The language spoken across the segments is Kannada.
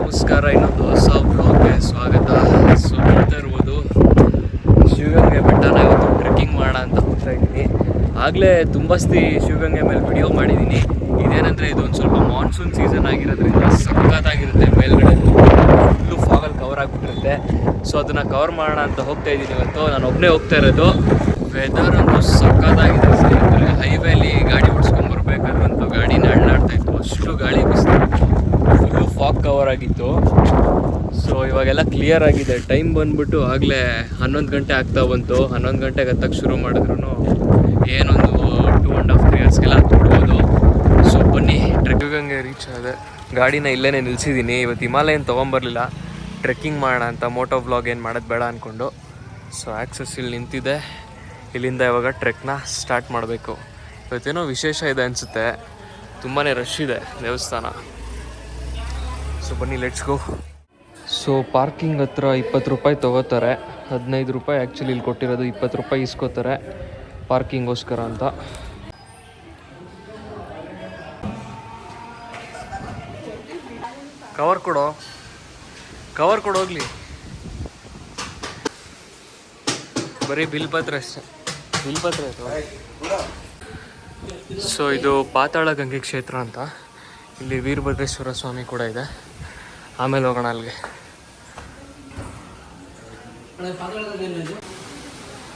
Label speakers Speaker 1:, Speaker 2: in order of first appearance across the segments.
Speaker 1: ನಮಸ್ಕಾರ, ಇನ್ನೊಂದು ಹೊಸ ಬ್ಲಾಗ್ಗೆ ಸ್ವಾಗತ. ಸೊ, ನೋಡ್ತಾ ಇರ್ಬೋದು, ಶಿವಗಂಗೆ ಬೆಟ್ಟನ ಇವತ್ತು ಟ್ರೆಕ್ಕಿಂಗ್ ಮಾಡೋಣ ಅಂತ ಹೋಗ್ತಾ ಇದ್ದೀನಿ. ಆಗಲೇ ತುಂಬಸ್ತಿ ಶಿವಗಂಗೆ ಮೇಲೆ ವಿಡಿಯೋ ಮಾಡಿದ್ದೀನಿ. ಇದೇನಂದರೆ ಇದೊಂದು ಸ್ವಲ್ಪ ಮಾನ್ಸೂನ್ ಸೀಸನ್ ಆಗಿರೋದ್ರಿಂದ ಸಖತ್ತಾಗಿರುತ್ತೆ ಮೇಲ್ಗಡೆ. ಫುಲ್ಲು ಫಾಗಲ್ ಕವರ್ ಆಗಿಬಿಟ್ಟಿರುತ್ತೆ. ಸೊ, ಅದನ್ನು ಕವರ್ ಮಾಡೋಣ ಅಂತ ಹೋಗ್ತಾ ಇದ್ದೀನಿ ಇವತ್ತು. ನಾನು ಒಬ್ಬನೇ ಹೋಗ್ತಾ ಇರೋದು. ವೆದರ್ ಅಂತೂ ಸಖತ್ತಾಗಿದೆ ಸ್ನೇಹಿತರೆ. ಹೈವೇಲಿ ಗಾಡಿ ಓಡಿಸ್ಕೊಂಡ್ಬರ್ಬೇಕಾದ್ರಂತೂ ಗಾಡಿನ ಅಳ್ಳಾಡ್ತಾ ಇತ್ತು. ಅಷ್ಟು ಗಾಳಿ ಬಿಸಿಲು ಫಾಗ್ ಆಗಿತ್ತು ಸೊ ಇವಾಗೆಲ್ಲ ಕ್ಲಿಯರ್ ಆಗಿದೆ. ಟೈಮ್ ಬಂದ್ಬಿಟ್ಟು ಆಗಲೇ ಹನ್ನೊಂದು ಗಂಟೆ ಆಗ್ತಾ ಬಂತು. ಹನ್ನೊಂದು ಗಂಟೆಗೆ ಹತ್ತಕ್ಕೆ ಶುರು ಮಾಡಿದ್ರು ಏನೊಂದು ಟೂ ಆ್ಯಂಡ್ ಹಾಫ್ ತ್ರೀ ಅವರ್ಸ್ಗೆಲ್ಲ ಹತ್ಬಿಡ್ಬೋದು. ಸೊ ಬನ್ನಿ. ಟ್ರೆಕ್ಕಿಂಗಂಗೆ ರೀಚ್ ಆದೆ. ಗಾಡಿನ ಇಲ್ಲೇ ನಿಲ್ಸಿದ್ದೀನಿ. ಇವತ್ತು ಹಿಮಾಲಯನ್ ತೊಗೊಂಬರ್ಲಿಲ್ಲ. ಟ್ರೆಕ್ಕಿಂಗ್ ಮಾಡೋಣ ಅಂತ ಮೋಟೋ ವ್ಲಾಗ್ ಏನು ಮಾಡೋದು ಬೇಡ ಅಂದ್ಕೊಂಡು ಸೊ ಆ್ಯಕ್ಸಸ್ ಇಲ್ಲಿ ನಿಂತಿದೆ. ಇಲ್ಲಿಂದ ಇವಾಗ ಟ್ರೆಕ್ನ ಸ್ಟಾರ್ಟ್ ಮಾಡಬೇಕು. ಇವತ್ತೇನೋ ವಿಶೇಷ ಇದೆ ಅನಿಸುತ್ತೆ. ತುಂಬಾ ರಶ್ ಇದೆ ದೇವಸ್ಥಾನ. ಸೊ ಬನ್ನಿ ಲೆಟ್ಸ್ ಗೋ ಸೊ ಪಾರ್ಕಿಂಗ್ ಹತ್ರ ಇಪ್ಪತ್ತು ರೂಪಾಯಿ ತೊಗೋತಾರೆ. ಹದಿನೈದು ರೂಪಾಯಿ ಆ್ಯಕ್ಚುಲಿ ಇಲ್ಲಿ ಕೊಟ್ಟಿರೋದು ಇಪ್ಪತ್ತು ರೂಪಾಯಿ ಇಸ್ಕೋತಾರೆ ಪಾರ್ಕಿಂಗೋಸ್ಕರ ಅಂತ. ಕವರ್ ಕೊಡೋ. ಕವರ್ ಕೊಡೋಗ್ಲಿ ಬರೀ ಬಿಲ್ ಪತ್ರ ಅಷ್ಟೇ. ಬಿಲ್ ಪತ್ರ ಸೊ ಇದು ಪಾತಾಳ ಗಂಗೆ ಕ್ಷೇತ್ರ ಅಂತ. ಇಲ್ಲಿ ವೀರಭದ್ರೇಶ್ವರ ಸ್ವಾಮಿ ಕೂಡ ಇದೆ. ಆಮೇಲೆ ಹೋಗೋಣ ಅಲ್ಲಿಗೆ.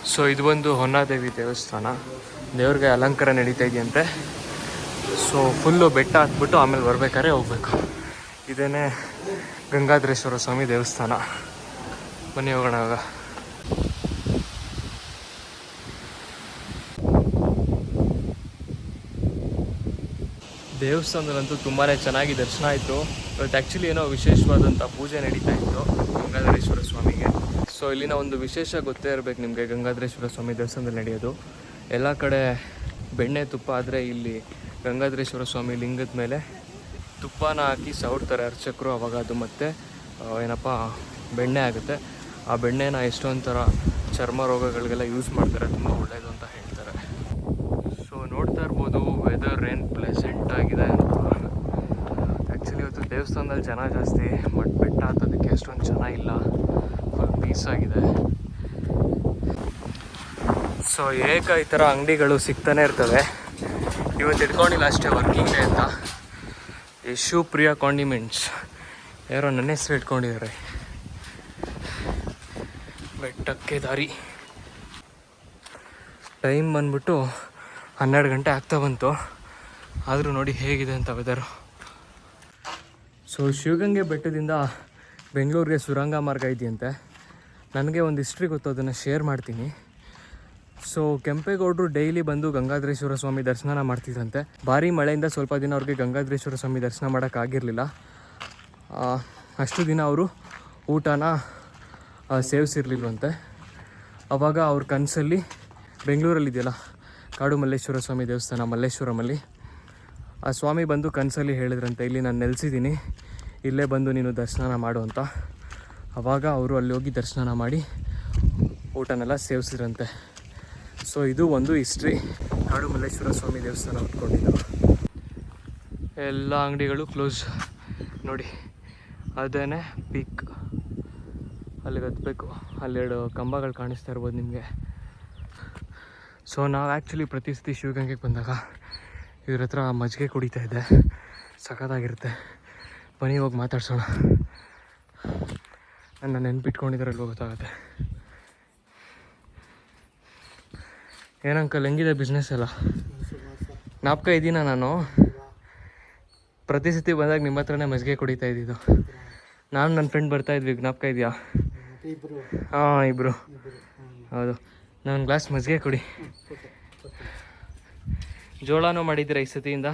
Speaker 1: ಸೊ ಇದು ಒಂದು ಹೊನ್ನಾದೇವಿ ದೇವಸ್ಥಾನ. ದೇವ್ರಿಗೆ ಅಲಂಕಾರ ನಡೀತಾ ಇದೆಯಂತೆ. ಸೊ ಫುಲ್ಲು ಬೆಟ್ಟ ಹತ್ಬಿಟ್ಟು ಆಮೇಲೆ ಬರ್ಬೇಕಾದ್ರೆ ಹೋಗ್ಬೇಕು. ಇದೇನೆ ಗಂಗಾಧರೇಶ್ವರ ಸ್ವಾಮಿ ದೇವಸ್ಥಾನ. ಬನ್ನಿ ಹೋಗೋಣ ಇವಾಗ ದೇವಸ್ಥಾನದಲ್ಲಂತೂ ತುಂಬಾ ಚೆನ್ನಾಗಿ ದರ್ಶನ ಆಯಿತು. ಇವತ್ತು ಆ್ಯಕ್ಚುಲಿ ಏನೋ ವಿಶೇಷವಾದಂಥ ಪೂಜೆ ನಡೀತಾ ಇತ್ತು ಗಂಗಾಧರೇಶ್ವರ ಸ್ವಾಮಿಗೆ. ಸೊ ಇಲ್ಲಿನ ಒಂದು ವಿಶೇಷ ಗೊತ್ತೇ ಇರಬೇಕು ನಿಮಗೆ, ಗಂಗಾಧರೇಶ್ವರ ಸ್ವಾಮಿ ದೇವಸ್ಥಾನದಲ್ಲಿ ನಡೆಯೋದು. ಎಲ್ಲ ಕಡೆ ಬೆಣ್ಣೆ ತುಪ್ಪ ಆದರೆ ಇಲ್ಲಿ ಗಂಗಾಧರೇಶ್ವರ ಸ್ವಾಮಿ ಲಿಂಗದ ಮೇಲೆ ತುಪ್ಪನ ಹಾಕಿ ಸವಡ್ತಾರೆ ಅರ್ಚಕರು ಅವಾಗ ಅದು ಮತ್ತೆ ಏನಪ್ಪ, ಬೆಣ್ಣೆ ಆಗುತ್ತೆ. ಆ ಬೆಣ್ಣೆನ ಎಷ್ಟೊಂಥರ ಥರ ಚರ್ಮ ರೋಗಗಳಿಗೆಲ್ಲ ಯೂಸ್ ಮಾಡ್ತಾರೆ, ತುಂಬ ಒಳ್ಳೆಯದು ಅಂತ ಹೇಳ್ತಾರೆ ಸೊ ನೋಡ್ತಾ ಇರ್ಬೋದು ವೆದರ್ ಏನು ಪ್ಲೆಸೆಂಟ್ ಆಗಿದೆ ಅಂತ ಆ್ಯಕ್ಚುಲಿ ಇವತ್ತು ಜನ ಜಾಸ್ತಿ ಬಟ್ ಬೆಟ್ಟ ಹತ್ತೋದಕ್ಕೆ ಅಷ್ಟೊಂದು ಜನ ಇಲ್ಲ. ಫುಲ್ ಪೀಸ್ ಆಗಿದೆ. ಸೊ ಏಕ ಈ ಥರ ಅಂಗಡಿಗಳು ಸಿಗ್ತಾನೆ ಇರ್ತವೆ. ಇವತ್ತು ಇಟ್ಕೊಂಡಿಲ್ಲ ಅಷ್ಟೇ ವರ್ಕಿಂಗ್ ಡೇ ಅಂತ. ಯಶು ಪ್ರಿಯ ಕಾಂಡಿಮೆಂಟ್ಸ್ ಯಾರೋ ನನ್ನ ಹೆಸರು ಇಟ್ಕೊಂಡಿದ್ದಾರೆ. ಬೆಟ್ಟಕ್ಕೆ ದಾರಿ. ಟೈಮ್ ಬಂದ್ಬಿಟ್ಟು ಹನ್ನೆರಡು ಗಂಟೆ ಆಗ್ತಾ ಬಂತು. ಆದರೂ ನೋಡಿ ಹೇಗಿದೆ ಅಂತ ವೆದರು ಸೊ ಶಿವಗಂಗೆ ಬೆಟ್ಟದಿಂದ ಬೆಂಗಳೂರಿಗೆ ಸುರಂಗ ಮಾರ್ಗ ಇದೆಯಂತೆ. ನನಗೆ ಒಂದು ಹಿಸ್ಟ್ರಿ ಗೊತ್ತು, ಅದನ್ನು ಶೇರ್ ಮಾಡ್ತೀನಿ. ಸೊ ಕೆಂಪೇಗೌಡರು ಡೈಲಿ ಬಂದು ಗಂಗಾಧರೇಶ್ವರ ಸ್ವಾಮಿ ದರ್ಶನ ಮಾಡ್ತಿದ್ರಂತೆ. ಭಾರಿ ಮಳೆಯಿಂದ ಸ್ವಲ್ಪ ದಿನ ಅವ್ರಿಗೆ ಗಂಗಾಧರೇಶ್ವರ ಸ್ವಾಮಿ ದರ್ಶನ ಮಾಡೋಕ್ಕಾಗಿರಲಿಲ್ಲ ಅಷ್ಟು ದಿನ ಅವರು ಊಟನ ಸೇವಿಸಿರ್ಲಿಲ್ವಂತೆ. ಆವಾಗ ಅವ್ರ ಕನಸಲ್ಲಿ ಬೆಂಗಳೂರಲ್ಲಿ ಇದೆಯಲ್ಲ, ಕಾಡು ಮಲ್ಲೇಶ್ವರ ಸ್ವಾಮಿ ದೇವಸ್ಥಾನ ಮಲ್ಲೇಶ್ವರಮಲ್ಲಿ. ಆ ಸ್ವಾಮಿ ಬಂದು ಕನಸಲ್ಲಿ ಹೇಳಿದ್ರಂತೆ, ಇಲ್ಲಿ ನಾನು ನೆಲೆಸಿದ್ದೀನಿ. ಇಲ್ಲೇ ಬಂದು ನೀನು ದರ್ಶನ ಮಾಡು ಅಂತ. ಆವಾಗ ಅವರು ಅಲ್ಲಿ ಹೋಗಿ ದರ್ಶನ ಮಾಡಿ ಊಟನೆಲ್ಲ ಸೇವಿಸಿದ್ರಂತೆ ಸೊ ಇದು ಒಂದು ಹಿಸ್ಟ್ರಿ ಕಾಡು ಮಲ್ಲೇಶ್ವರ ಸ್ವಾಮಿ ದೇವಸ್ಥಾನ ಹೊತ್ಕೊಂಡಿದ್ದು ಎಲ್ಲ ಅಂಗಡಿಗಳು ಕ್ಲೋಸ್ ನೋಡಿ, ಅದೇನೆ ಪೀಕ್ ಅಲ್ಲಿಗೆ ಹತ್ಬೇಕು. ಅಲ್ಲೆರಡು ಕಂಬಗಳು ಕಾಣಿಸ್ತಾ ಇರ್ಬೋದು ನಿಮಗೆ. ಸೊ ನಾವು ಆ್ಯಕ್ಚುಲಿ ಪ್ರತಿ ಶಿವಗಂಗೆಗೆ ಬಂದಾಗ ಇವ್ರ ಹತ್ರ ಮಜ್ಜಿಗೆ ಕುಡಿತಾ ಇದ್ದೆ. ಸಖತ್ತಾಗಿರುತ್ತೆ. ಬನ್ನಿ ಹೋಗಿ ಮಾತಾಡ್ಸೋಣ. ನನ್ನ ನೆನ್ಪಿಟ್ಕೊಂಡಿದ್ರಲ್ಲಿ ಗೊತ್ತಾಗುತ್ತೆ ಏನಂಕಲ್ ಹೆಂಗಿದೆ ಬಿಸ್ನೆಸ್ ಎಲ್ಲ? ನಾಪ್ಕ ಇದ್ದೀನ ನಾನು? ಪ್ರತಿ ಸತಿ ಬಂದಾಗ ನಿಮ್ಮ ಹತ್ರನೇ ಮಜ್ಜಿಗೆ ಕುಡಿತಾ ಇದ್ದಿದ್ದು. ನಾನು ನನ್ನ ಫ್ರೆಂಡ್ ಬರ್ತಾ ಇದ್ವಿ ಜ್ಞಾಪಕ ಇದೆಯಾ? ಹಾಂ ಇಬ್ಬರು ಹೌದು. ನಾನು ಗ್ಲಾಸ್ ಮಜ್ಜಿಗೆ ಕುಡಿ. ಜೋಳನೂ ಮಾಡಿದ್ದೀರಾ ಈ ಸತಿಯಿಂದ?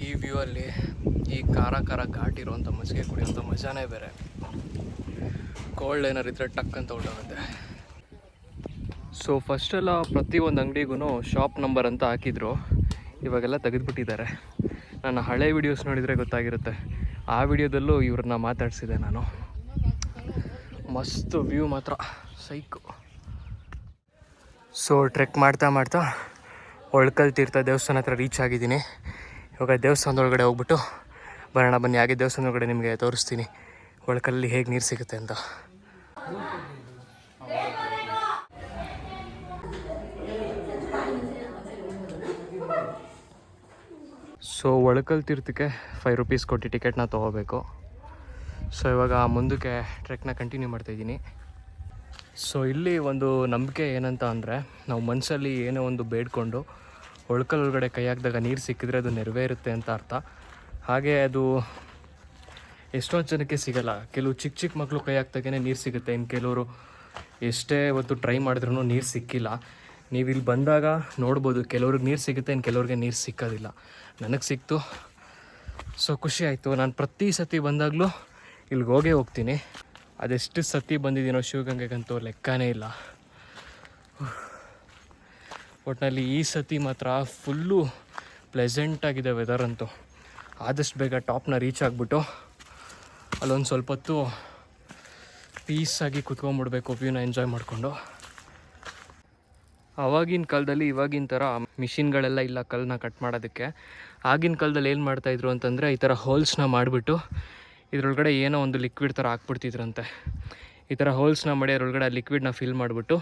Speaker 1: ಈ ವ್ಯೂ ಅಲ್ಲಿ ಈ ಖಾರ ಖಾರ ಘಾಟ್ ಇರುವಂಥ ಮಜ್ಜಿಗೆ ಕುಡಿಯುವಂಥ ಮಜಾನೇ ಬೇರೆ. ಕೋಲ್ಡ್ ಏನಾರು ಇದ್ರೆ ಟಕ್ ಅಂತ ಹೊಟ್ಟೋಗುತ್ತೆ ಸೊ ಫಸ್ಟೆಲ್ಲ ಪ್ರತಿಯೊಂದು ಅಂಗಡಿಗೂ ಶಾಪ್ ನಂಬರ್ ಅಂತ ಹಾಕಿದ್ರು. ಇವಾಗೆಲ್ಲ ತೆಗೆದುಬಿಟ್ಟಿದ್ದಾರೆ. ನನ್ನ ಹಳೆ ವೀಡಿಯೋಸ್ ನೋಡಿದರೆ ಗೊತ್ತಾಗಿರುತ್ತೆ. ಆ ವಿಡಿಯೋದಲ್ಲೂ ಇವ್ರನ್ನ ಮಾತಾಡಿಸಿದೆ ನಾನು. ಮಸ್ತ್ ವ್ಯೂ ಮಾತ್ರ. ಸೈಕು ಸೊ ಟ್ರೆಕ್ ಮಾಡ್ತಾ ಮಾಡ್ತಾ ಒಳ್ಕಲ್ ತೀರ್ಥ ದೇವಸ್ಥಾನ ಹತ್ರ ರೀಚ್ ಆಗಿದ್ದೀನಿ. ಇವಾಗ ದೇವಸ್ಥಾನದೊಳಗಡೆ ಹೋಗ್ಬಿಟ್ಟು ಬರೋಣ ಬನ್ನಿ. ಹಾಗೆ ದೇವಸ್ಥಾನದೊಳಗಡೆ ನಿಮಗೆ ತೋರಿಸ್ತೀನಿ. ಒಳ್ಕಲ್ಲಿ ಹೇಗೆ ನೀರು ಸಿಗುತ್ತೆ ಅಂತ. ಸೊ ಒಳಕಲ್ ತೀರ್ಥಕ್ಕೆ ಫೈವ್ ರುಪೀಸ್ ಕೊಟ್ಟು ಟಿಕೆಟ್ನ ತೊಗೋಬೇಕು. ಸೊ ಇವಾಗ ಮುಂದಕ್ಕೆ ಟ್ರೆಕ್ನ ಕಂಟಿನ್ಯೂ ಮಾಡ್ತಾಯಿದ್ದೀನಿ ಸೊ ಇಲ್ಲಿ ಒಂದು ನಂಬಿಕೆ ಏನಂತ ಅಂದರೆ, ನಾವು ಮನಸ್ಸಲ್ಲಿ ಏನೋ ಒಂದು ಬೇಡ್ಕೊಂಡು ಒಳಕಲ್ ಒಳಗಡೆ ಕೈ ಹಾಕಿದಾಗ ನೀರು ಸಿಕ್ಕಿದ್ರೆ ಅದು ನೆರವೇರುತ್ತೆ ಅಂತ ಅರ್ಥ. ಹಾಗೆ ಅದು ಎಷ್ಟೊಂದು ಜನಕ್ಕೆ ಸಿಗಲ್ಲ. ಕೆಲವು ಚಿಕ್ಕ ಚಿಕ್ಕ ಮಕ್ಕಳು ಕೈ ಹಾಕ್ದಾಗೇ ನೀರು ಸಿಗುತ್ತೆ. ಇನ್ನು ಕೆಲವರು ಎಷ್ಟೇ ಹೊತ್ತು ಟ್ರೈ ಮಾಡಿದ್ರೂ ನೀರು ಸಿಕ್ಕಿಲ್ಲ. ನೀವು ಇಲ್ಲಿ ಬಂದಾಗ ನೋಡ್ಬೋದು ಕೆಲವ್ರಿಗೆ ನೀರು ಸಿಗುತ್ತೆ ಇನ್ನು ಕೆಲವ್ರಿಗೆ ನೀರು ಸಿಕ್ಕೋದಿಲ್ಲ. ನನಗೆ ಸಿಕ್ತು. ಸೊ ಖುಷಿ ಆಯಿತು. ನಾನು ಪ್ರತಿ ಸತಿ ಬಂದಾಗಲೂ ಇಲ್ಲಿಗೆ ಹೋಗೇ ಹೋಗ್ತೀನಿ. ಅದೆಷ್ಟು ಸತಿ ಬಂದಿದ್ದೀನೋ ಶಿವಗಂಗೆಗಂತೂ ಲೆಕ್ಕನೇ ಇಲ್ಲ. ಒಟ್ಟಿನಲ್ಲಿ ಈ ಸತಿ ಮಾತ್ರ ಫುಲ್ಲು ಪ್ಲೆಸೆಂಟಾಗಿದೆ ವೆದರ್ ಅಂತೂ. ಆದಷ್ಟು ಬೇಗ ಟಾಪ್ನ ರೀಚ್ ಆಗಿಬಿಟ್ಟು ಅಲ್ಲೊಂದು ಸ್ವಲ್ಪ ಹೊತ್ತು ಪೀಸಾಗಿ ಕುತ್ಕೊಂಡ್ಬಿಡ್ಬೇಕು ವ್ಯೂನ ಎಂಜಾಯ್ ಮಾಡಿಕೊಂಡು. ಆವಾಗಿನ ಕಾಲದಲ್ಲಿ ಇವಾಗಿನ ಥರ ಮಿಷಿನ್ಗಳೆಲ್ಲ ಇಲ್ಲ ಕಲ್ಲನ್ನ ಕಟ್ ಮಾಡೋದಕ್ಕೆ. ಆಗಿನ ಕಾಲದಲ್ಲಿ ಏನು ಮಾಡ್ತಾಯಿದ್ರು ಅಂತಂದರೆ ಈ ಥರ ಹೋಲ್ಸ್ನ ಮಾಡಿಬಿಟ್ಟು ಇದರೊಳಗಡೆ ಏನೋ ಒಂದು ಲಿಕ್ವಿಡ್ ಥರ ಹಾಕ್ಬಿಡ್ತಿದ್ರಂತೆ. ಈ ಥರ ಹೋಲ್ಸ್ನ ಮಾಡಿ ಅದರೊಳಗಡೆ ಆ ಲಿಕ್ವಿಡ್ನ ಫಿಲ್ ಮಾಡಿಬಿಟ್ಟು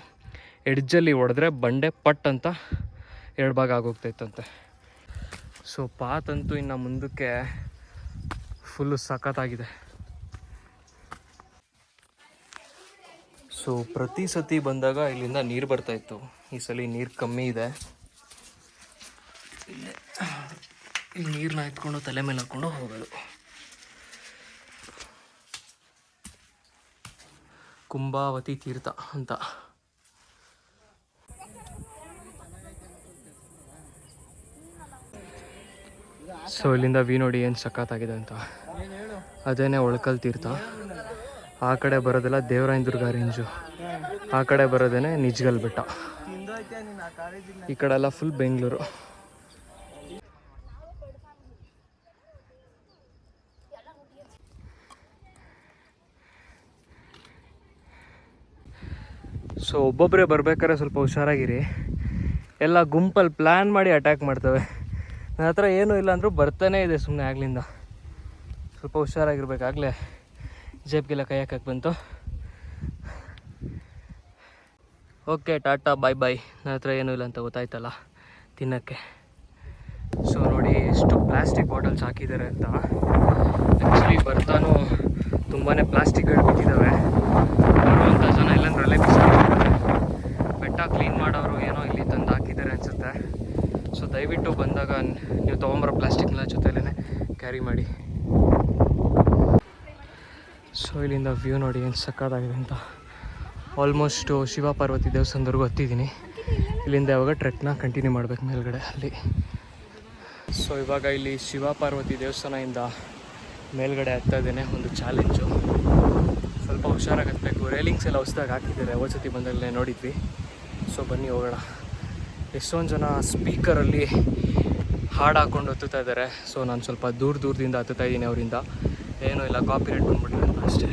Speaker 1: ಎಡ್ಜಲ್ಲಿ ಹೊಡೆದ್ರೆ ಬಂಡೆ ಪಟ್ ಅಂತ ಎರಡು ಭಾಗ ಆಗೋಗ್ತಾಯಿತ್ತಂತೆ ಸೊ ಪಾತಂತೂ ಇನ್ನು ಮುಂದಕ್ಕೆ ಫುಲ್ಲು ಸಖತ್ತಾಗಿದೆ. ಸೊ ಪ್ರತಿ ಸತಿ ಬಂದಾಗ ಇಲ್ಲಿಂದ ನೀರು ಬರ್ತಾ ಇತ್ತು. ಈ ಸಲ ನೀರು ಕಮ್ಮಿ ಇದೆ. ಇಲ್ಲೇ ನೀರನ್ನ ಎತ್ಕೊಂಡು ತಲೆ ಮೇಲೆ ಹಾಕ್ಕೊಂಡು ಹೋಗೋದು. ಕುಂಭಾವತಿ ತೀರ್ಥ ಅಂತ. ಸೊ ಇಲ್ಲಿಂದ ವಿ ನೋಡಿ ಏನು ಸಖತ್ತಾಗಿದೆ ಅಂತ. ಅದೇನೇ ಒಳಕಲ್ ತೀರ್ಥ. ಆ ಕಡೆ ಬರೋದೆಲ್ಲ ದೇವರಾಯನ ದುರ್ಗಾ ರೇಂಜು ಆ ಕಡೆ ಬರೋದೇನೆ ನಿಜ್ಗಲ್ ಬೆಟ್ಟ. ಈ ಕಡೆ ಎಲ್ಲ ಫುಲ್ ಬೆಂಗಳೂರು. ಸೊ ಒಬ್ಬೊಬ್ಬರೇ ಬರ್ಬೇಕಾದ್ರೆ ಸ್ವಲ್ಪ ಹುಷಾರಾಗಿರಿ. ಎಲ್ಲ ಗುಂಪಲ್ಲಿ ಪ್ಲ್ಯಾನ್ ಮಾಡಿ ಅಟ್ಯಾಕ್ ಮಾಡ್ತವೆ. ನನ್ನ ಹತ್ರ ಏನೂ ಇಲ್ಲ ಅಂದರೂ ಬರ್ತಾನೇ ಇದೆ ಸುಮ್ಮನೆ ಆಗ್ಲಿಂದ. ಸ್ವಲ್ಪ ಹುಷಾರಾಗಿರ್ಬೇಕಾಗಲೇ. ಜೇಬ್ಗೆಲ್ಲ ಕೈ ಹಾಕಕ್ಕೆ ಬಂತು. ಓಕೆ ಟಾಟಾ ಬಾಯ್ ಬಾಯ್ ನನ್ನ ಹತ್ರ ಏನೂ ಇಲ್ಲ ಅಂತ ಗೊತ್ತಾಯ್ತಲ್ಲ ತಿನ್ನೋಕ್ಕೆ. ಸೊ ನೋಡಿ ಎಷ್ಟು ಪ್ಲಾಸ್ಟಿಕ್ ಬಾಟಲ್ಸ್ ಹಾಕಿದ್ದಾರೆ ಅಂತ. ಆ್ಯಕ್ಚುಲಿ ಬರ್ತಾನೂ ತುಂಬಾ ಪ್ಲಾಸ್ಟಿಕ್ಗಳು ಬಿದ್ದಿದ್ದಾವೆ ಬರುವಂಥ ಜನ ಎಲ್ಲಂದ್ರಲ್ಲೇ ಬಿಸಾಕಿದ್ದಾರೆ ಬೆಟ್ಟ ಕ್ಲೀನ್ ಮಾಡೋರು ಏನೋ ಇಲ್ಲಿ ತಂದು ಹಾಕಿದ್ದಾರೆ ಅನಿಸುತ್ತೆ. ಸೊ ದಯವಿಟ್ಟು ಬಂದಾಗ ನೀವು ತೊಗೊಂಬರೋ ಪ್ಲಾಸ್ಟಿಕ್ನ ಜೊತೆಲೇ ಕ್ಯಾರಿ ಮಾಡಿ ಸೊ ಇಲ್ಲಿಂದ ವ್ಯೂ ನೋಡಿ ಏನು ಸಕ್ಕತ್ತಾಗಿದೆ ಅಂತ. ಆಲ್ಮೋಸ್ಟು ಶಿವ ಪಾರ್ವತಿ ದೇವಸ್ಥಾನದವರೆಗೂ ಹತ್ತಿದ್ದೀನಿ. ಇಲ್ಲಿಂದ ಯಾವಾಗ ಟ್ರೆಕ್ನ ಕಂಟಿನ್ಯೂ ಮಾಡ್ಬೇಕು ಮೇಲ್ಗಡೆ ಅಲ್ಲಿ. ಸೊ ಇವಾಗ ಇಲ್ಲಿ ಶಿವ ಪಾರ್ವತಿ ದೇವಸ್ಥಾನದಿಂದ ಮೇಲ್ಗಡೆ ಆಗ್ತಾ ಇದ್ದೇನೆ, ಒಂದು ಚಾಲೆಂಜು ಸ್ವಲ್ಪ ಹುಷಾರಾಗಿ ಹತ್ತಬೇಕು ರೇಲಿಂಗ್ಸ್ ಎಲ್ಲ ಹೊಸ್ದಾಗಿ ಹಾಕಿದ್ದಾರೆ ವಸತಿ ಸತಿ ಬಂದಲ್ಲೇ ನೋಡಿದ್ವಿ. ಸೊ ಬನ್ನಿ ಹೋಗೋಣ. ಎಷ್ಟೊಂದು ಜನ ಸ್ಪೀಕರಲ್ಲಿ ಹಾಡು ಹಾಕ್ಕೊಂಡು ಹತ್ತುತ್ತಾ ಇದ್ದಾರೆ. ಸೊ ನಾನು ಸ್ವಲ್ಪ ದೂರ ದೂರದಿಂದ ಹತ್ತುತ್ತಾ ಇದ್ದೀನಿ ಅವರಿಂದ. ಏನೂ ಇಲ್ಲ ಕಾಪಿ ರೇಟ್ ಬಂದ್ಬಿಟ್ಟಿದೆ ಅಂತ ಅಷ್ಟೇ.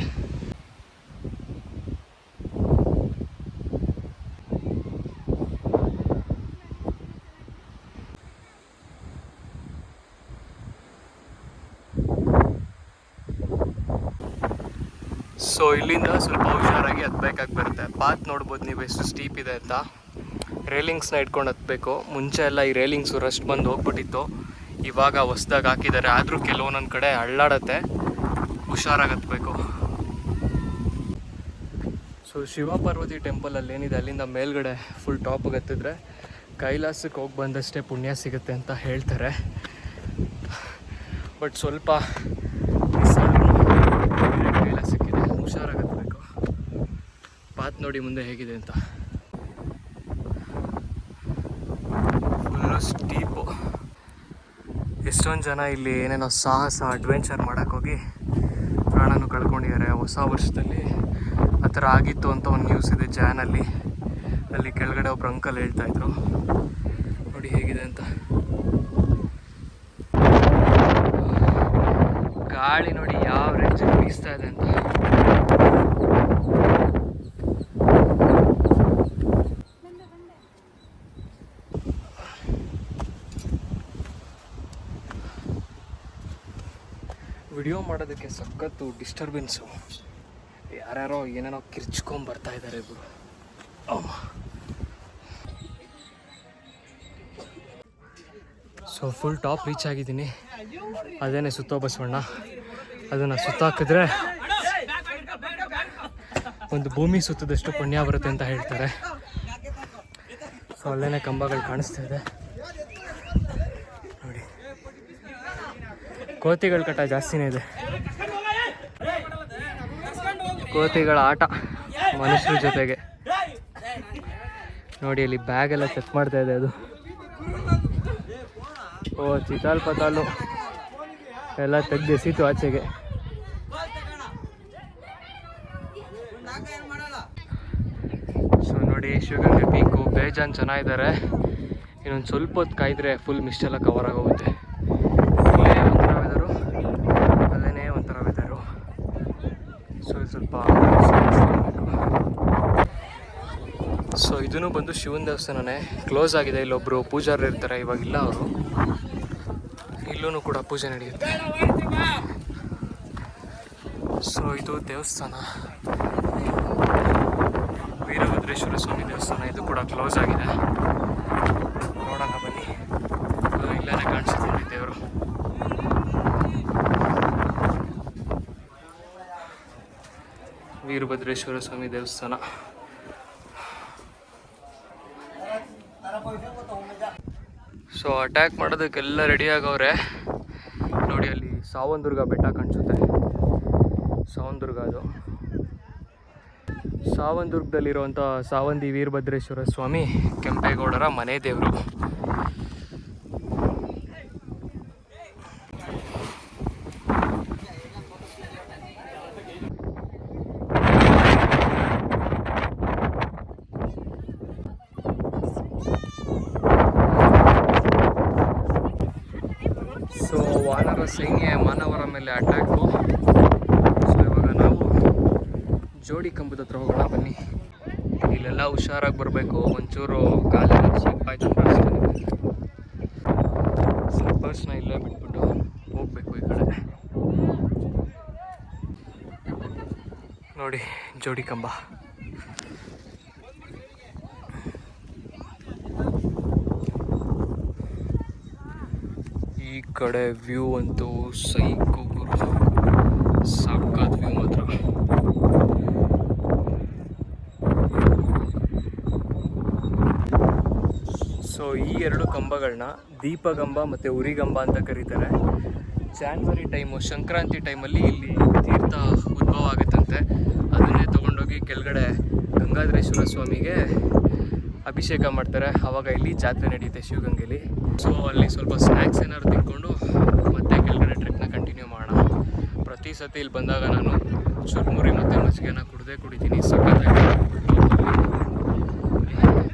Speaker 1: ಸೊ ಇಲ್ಲಿಂದ ಸ್ವಲ್ಪ ಹುಷಾರಾಗಿ ಹತ್ಬೇಕಾಗಿ ಬರುತ್ತೆ. ಪಾತ್ ನೋಡ್ಬೋದು ನೀವು ಎಷ್ಟು ಸ್ಟೀಪ್ ಇದೆ ಅಂತ. ರೇಲಿಂಗ್ಸ್ನ ಇಟ್ಕೊಂಡು ಹತ್ಬೇಕು. ಮುಂಚೆ ಎಲ್ಲ ಈ ರೇಲಿಂಗ್ಸು ರಸ್ಟ್ ಬಂದು ಹೋಗ್ಬಿಟ್ಟಿತ್ತು. ಇವಾಗ ಹೊಸ್ದಾಗಿ ಹಾಕಿದ್ದಾರೆ. ಆದರೂ ಕೆಲವೊಂದೊಂದು ಕಡೆ ಅಳ್ಳಾಡತ್ತೆ. ಹುಷಾರಾಗಿ ಹತ್ಬೇಕು ಸೊ ಶಿವ ಪಾರ್ವತಿ ಟೆಂಪಲಲ್ಲಿ ಏನಿದೆ, ಅಲ್ಲಿಂದ ಮೇಲ್ಗಡೆ ಫುಲ್ ಟಾಪ್ ಹತ್ತಿದ್ರೆ ಕೈಲಾಸಕ್ಕೆ ಹೋಗಿ ಬಂದಷ್ಟೇ ಪುಣ್ಯ ಸಿಗುತ್ತೆ ಅಂತ ಹೇಳ್ತಾರೆ. ಬಟ್ ಸ್ವಲ್ಪ ಕೈಲಾಸಕ್ಕಿದೆ. ಹುಷಾರಾಗತ್ಬೇಕು. ಪಾತ್ ನೋಡಿ ಮುಂದೆ ಹೇಗಿದೆ ಅಂತ. ಫುಲ್ಲು ಸ್ಟೀಪು ಎಷ್ಟೊಂದು ಜನ ಇಲ್ಲಿ ಏನೇನೋ ಸಾಹಸ ಅಡ್ವೆಂಚರ್ ಮಾಡೋಕ್ಕೋಗಿ ಕಳ್ಕೊಂಡಿದ್ದಾರೆ. ಹೊಸ ವರ್ಷದಲ್ಲಿ ಆ ಥರ ಆಗಿತ್ತು ಅಂತ ಒಂದು ನ್ಯೂಸ್ ಇದೆ ಚಾನಲ್ಲಿ ಅಲ್ಲಿ ಕೆಳಗಡೆ ಒಬ್ಬರು ಅಂಕಲ್ ಹೇಳ್ತಾ ಇದ್ರು. ನೋಡಿ ಹೇಗಿದೆ ಅಂತ. ಗಾಳಿ ನೋಡಿ ಯಾವ ರೇಂಜಲ್ಲಿ ಬೀಸ್ತಾ ಇದೆ ಅಂತ. ವಿಡಿಯೋ ಮಾಡೋದಕ್ಕೆ ಸಖತ್ತು ಡಿಸ್ಟರ್ಬೆನ್ಸು ಯಾರ್ಯಾರೋ ಏನೇನೋ ಕಿರ್ಚ್ಕೊಂಡ್ ಬರ್ತಾ ಇದ್ದಾರೆ ಇಬ್ಬರು ಸೊ ಫುಲ್ ಟಾಪ್ ರೀಚ್ ಆಗಿದ್ದೀನಿ. ಅದೇನೆ ಸುತ್ತೋ ಬಸವಣ್ಣ. ಅದನ್ನು ಸುತ್ತಾಕಿದ್ರೆ ಒಂದು ಭೂಮಿ ಸುತ್ತದಷ್ಟು ಪುಣ್ಯ ಬರುತ್ತೆ ಅಂತ ಹೇಳ್ತಾರೆ. ಸೊ ಅಲ್ಲೇನೆ ಕಂಬಗಳು ಕಾಣಿಸ್ತಾ ಇದೆ ನೋಡಿ ಕೋತಿಗಳ ಕಟ ಜಾಸ್ತಿನೇ ಇದೆ. ಕೋತಿಗಳ ಆಟ ಮನುಷ್ಯರ ಜೊತೆಗೆ. ನೋಡಿ ಅಲ್ಲಿ ಬ್ಯಾಗ್ ಎಲ್ಲ ಚೆಕ್ ಮಾಡ್ತಾ ಇದೆ ಅದು. ಓ, ಚಿತಾಲ್ ಪತಾಲು. ಎಲ್ಲ ತೆಗ್ದು ಎಸೀತು ಆಚೆಗೆ. ಸೊ ನೋಡಿ, ಶಿವಗಂಗೆ ಪೀಕು, ಬೇಜಾನ್ ಚೆನ್ನಾಗಿದ್ದಾರೆ. ಇನ್ನೊಂದು ಸ್ವಲ್ಪ ಹೊತ್ತು ಕಾಯ್ದರೆ ಫುಲ್ ಮಿಸ್ಟೆಲ್ಲ ಕವರ್ ಆಗೋಗುತ್ತೆ ಇಲ್ಲೇ ಒಂಥರ ವೆದರು ಅಲ್ಲೇ ಒಂಥರ ವೆದರು ಸೊ ಇದು ಬಂದು ಶಿವನ ದೇವಸ್ಥಾನನೇ. ಕ್ಲೋಸ್ ಆಗಿದೆ ಇಲ್ಲೊಬ್ಬರು ಪೂಜಾರರು ಇರ್ತಾರೆ, ಇವಾಗಿಲ್ಲ ಅವರು. ಇಲ್ಲೂ ಕೂಡ ಪೂಜೆ ನಡೆಯುತ್ತೆ. ಸೊ ಇದು ದೇವಸ್ಥಾನ. ವೀರಭದ್ರೇಶ್ವರ ಸ್ವಾಮಿ ದೇವಸ್ಥಾನ, ಇದು ಕೂಡ ಕ್ಲೋಸ್ ಆಗಿದೆ ನೋಡೋಣ ಬನ್ನಿ ಆ, ಇಲ್ಲೇ ಕಾಣಿಸುತ್ತೆ ನೋಡಿ ದೇವರು ವೀರಭದ್ರೇಶ್ವರ ಸ್ವಾಮಿ ದೇವಸ್ಥಾನ. ಸೊ ಅಟ್ಯಾಕ್ ಮಾಡೋದಕ್ಕೆಲ್ಲ ರೆಡಿ ಆಗವ್ರೆ. ನೋಡಿ, ಅಲ್ಲಿ ಸಾವಂದುರ್ಗ ಬೆಟ್ಟ ಕಾಣಿಸುತ್ತೆ. ಸಾವಂದುರ್ಗ ಅದು. ಸಾವಂದುರ್ಗದಲ್ಲಿರುವಂಥ ಸಾವಂದಿ ವೀರಭದ್ರೇಶ್ವರ ಸ್ವಾಮಿ ಕೆಂಪೇಗೌಡರ ಮನೆ ದೇವರು ಸೊ ವಾನರ ಸೈನ್ಯ ಮಾನವರ ಮೇಲೆ ಅಟ್ಯಾಕು ಸೊ ಇವಾಗ ನಾವು ಜೋಡಿ ಕಂಬದ ಹತ್ರ ಹೋಗೋಣ, ಬನ್ನಿ. ಇಲ್ಲೆಲ್ಲ ಹುಷಾರಾಗಿ ಬರಬೇಕು, ಒಂಚೂರು ಕಾಲಿಗೆ ಸ್ಲಿಪ್ ಆಯ್ತು ಸ್ಲಿಪ್ಪರ್ಸ್ನ ಇಲ್ಲೇ ಬಿಟ್ಬಿಟ್ಟು ಹೋಗ್ಬೇಕು ಈ ಕಡೆ. ನೋಡಿ, ಜೋಡಿ ಕಂಬ. ಈ ಕಡೆ ವ್ಯೂ ಅಂತೂ ಸೈಕು ಗುರು ಸಖತ್ ವ್ಯೂ ಮಾತ್ರ ಸೊ ಈ ಎರಡು ಕಂಬಗಳನ್ನ ದೀಪಗಂಬ ಮತ್ತು ಉರಿಗಂಬ ಅಂತ ಕರೀತಾರೆ. ಜಾನ್ವರಿ ಟೈಮು ಸಂಕ್ರಾಂತಿ ಟೈಮಲ್ಲಿ ಇಲ್ಲಿ ತೀರ್ಥ ಉದ್ಭವ ಆಗುತ್ತಂತೆ. ಅದನ್ನೇ ತೊಗೊಂಡೋಗಿ ಕೆಳಗಡೆ ಗಂಗಾಧರೇಶ್ವರ ಸ್ವಾಮಿಗೆ ಅಭಿಷೇಕ ಮಾಡ್ತಾರೆ. ಆವಾಗ ಇಲ್ಲಿ ಜಾತ್ರೆ ನಡೆಯುತ್ತೆ ಶಿವಗಂಗೆಯಲ್ಲಿ ಸೊ ಅಲ್ಲಿ ಸ್ವಲ್ಪ ಸ್ನ್ಯಾಕ್ಸ್ ಏನಾದ್ರು ತಿಂದ್ಕೊಂಡು ಮತ್ತೆ ಕೆಳಗಡೆ ಟ್ರಿಪ್ನ ಕಂಟಿನ್ಯೂ ಮಾಡೋಣ. ಪ್ರತಿ ಸತಿ ಇಲ್ಲಿ ಬಂದಾಗ ನಾನು ಚುರುಮುರಿ ಮತ್ತು ಮಜ್ಜಿಗೆನ ಕುಡಿದೇ ಕುಡಿತೀನಿ. ಸಖತ್ತಾಗಿ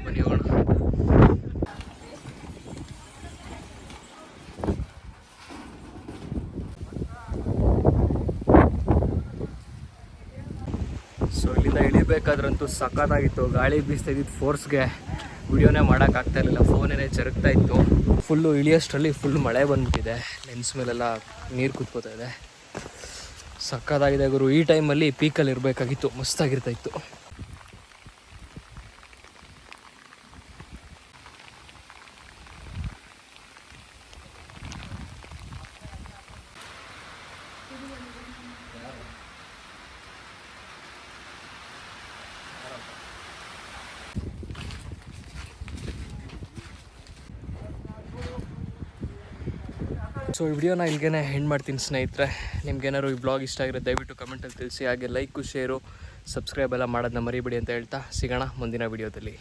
Speaker 1: ಬನ್ನಿ ಹೋಗೋಣ ಸೊ ಇಲ್ಲಿಂದ ಇಳಿಬೇಕಾದ್ರಂತೂ ಸಖತ್ತಾಗಿತ್ತು. ಗಾಳಿ ಬೀಸ್ತಾ ಇದ್ದಿದ್ದು ಫೋರ್ಸ್ಗೆ ವಿಡಿಯೋನೇ ಮಾಡೋಕ್ಕಾಗ್ತಾ ಇರಲಿಲ್ಲ. ಫೋನೇನೇ ಜರುಗ್ತಾ ಇತ್ತು. ಫುಲ್ಲು ಇಳಿಯೋಷ್ಟರಲ್ಲಿ ಫುಲ್ ಮಳೆ ಬಂದ್ಬಿಟ್ಟಿದೆ. ಲೆನ್ಸ್ ಮೇಲೆಲ್ಲ ನೀರು ಕುತ್ಕೋತಾ ಇದೆ. ಸಕ್ಕತ್ತಾಗಿದೆ ಗುರು. ಈ ಟೈಮಲ್ಲಿ ಪೀಕಲ್ಲಿ ಇರಬೇಕಾಗಿತ್ತು. ಮಸ್ತಾಗಿರ್ತಾ ಸೊ ಈ ವಿಡಿಯೋನ ಇಲ್ಲಿಗೆ ಹೆಂಡ್ ಮಾಡ್ತೀನಿ ಸ್ನೇಹಿತರೆ. ನಿಮ್ಗೇನಾದ್ರು ಈ ಬ್ಲಾಗ್ ಇಷ್ಟ ಆಗಿರೋ ದಯವಿಟ್ಟು ಕಮೆಂಟಲ್ಲಿ ತಿಳಿಸಿ. ಹಾಗೆ ಲೈಕು ಶೇರು ಸಬ್ಸ್ಕ್ರೈಬ್ ಎಲ್ಲ ಮಾಡೋದನ್ನ ಮರಿಬೇಡಿ ಅಂತ ಹೇಳ್ತಾ ಸಿಗೋಣ ಮುಂದಿನ ವಿಡಿಯೋದಲ್ಲಿ